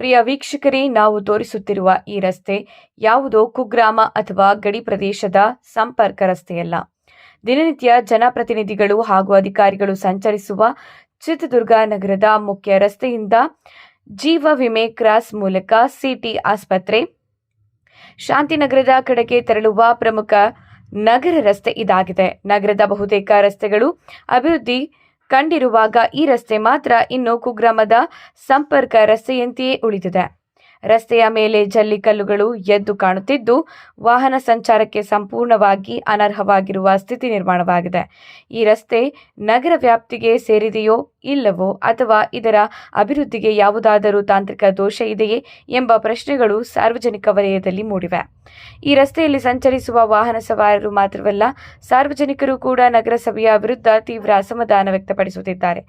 ಪ್ರಿಯ ವೀಕ್ಷಕರೇ, ನಾವು ತೋರಿಸುತ್ತಿರುವ ಈ ರಸ್ತೆ ಯಾವುದೋ ಕುಗ್ರಾಮ ಅಥವಾ ಗಡಿ ಪ್ರದೇಶದ ಸಂಪರ್ಕ ರಸ್ತೆಯಲ್ಲ. ದಿನನಿತ್ಯ ಜನಪ್ರತಿನಿಧಿಗಳು ಹಾಗೂ ಅಧಿಕಾರಿಗಳು ಸಂಚರಿಸುವ ಚಿತ್ರದುರ್ಗ ನಗರದ ಮುಖ್ಯ ರಸ್ತೆಯಿಂದ ಜೀವ ವಿಮೆ ಕ್ರಾಸ್ ಮೂಲಕ ಸಿಟಿ ಆಸ್ಪತ್ರೆ, ಶಾಂತಿನಗರದ ಕಡೆಗೆ ತೆರಳುವ ಪ್ರಮುಖ ನಗರ ರಸ್ತೆ ಇದಾಗಿದೆ. ನಗರದ ಬಹುತೇಕ ರಸ್ತೆಗಳು ಅಭಿವೃದ್ಧಿ ಕಂಡಿರುವಾಗ ಈ ರಸ್ತೆ ಮಾತ್ರ ಇನ್ನು ಕುಗ್ರಾಮದ ಸಂಪರ್ಕ ರಸ್ತೆಯಂತೆಯೇ ಉಳಿದಿದೆ. ರಸ್ತೆಯ ಮೇಲೆ ಜಲ್ಲಿಕಲ್ಲುಗಳು ಎದ್ದು ಕಾಣುತ್ತಿದ್ದು, ವಾಹನ ಸಂಚಾರಕ್ಕೆ ಸಂಪೂರ್ಣವಾಗಿ ಅನರ್ಹವಾಗಿರುವ ಸ್ಥಿತಿ ನಿರ್ಮಾಣವಾಗಿದೆ. ಈ ರಸ್ತೆ ನಗರ ವ್ಯಾಪ್ತಿಗೆ ಸೇರಿದೆಯೋ ಇಲ್ಲವೋ ಅಥವಾ ಇದರ ಅಭಿವೃದ್ಧಿಗೆ ಯಾವುದಾದರೂ ತಾಂತ್ರಿಕ ದೋಷ ಇದೆಯೇ ಎಂಬ ಪ್ರಶ್ನೆಗಳು ಸಾರ್ವಜನಿಕ ವಲಯದಲ್ಲಿ ಮೂಡಿವೆ. ಈ ರಸ್ತೆಯಲ್ಲಿ ಸಂಚರಿಸುವ ವಾಹನ ಸವಾರರು ಮಾತ್ರವಲ್ಲ, ಸಾರ್ವಜನಿಕರು ಕೂಡ ನಗರಸಭೆಯ ವಿರುದ್ಧ ತೀವ್ರ ಅಸಮಾಧಾನ ವ್ಯಕ್ತಪಡಿಸುತ್ತಿದ್ದಾರೆ.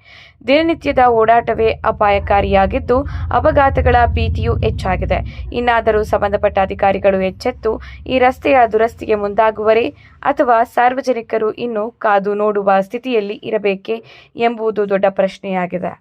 ದಿನನಿತ್ಯದ ಓಡಾಟವೇ ಅಪಾಯಕಾರಿಯಾಗಿದ್ದು, ಅಪಘಾತಗಳ ಭೀತಿಯೂ ಹೆಚ್ಚಾಗಿದೆ. ಇನ್ನಾದರೂ ಸಂಬಂಧಪಟ್ಟ ಅಧಿಕಾರಿಗಳು ಎಚ್ಚೆತ್ತು, ಈ ರಸ್ತೆಯ ದುರಸ್ತಿಗೆ ಮುಂದಾಗುವರೇ ಅಥವಾ ಸಾರ್ವಜನಿಕರು ಇನ್ನು ಕಾದು ನೋಡುವ ಸ್ಥಿತಿಯಲ್ಲಿ ಇರಬೇಕೇ ಎಂಬುದು ದೊಡ್ಡ ಪ್ರಶ್ನೆಯಾಗಿದೆ.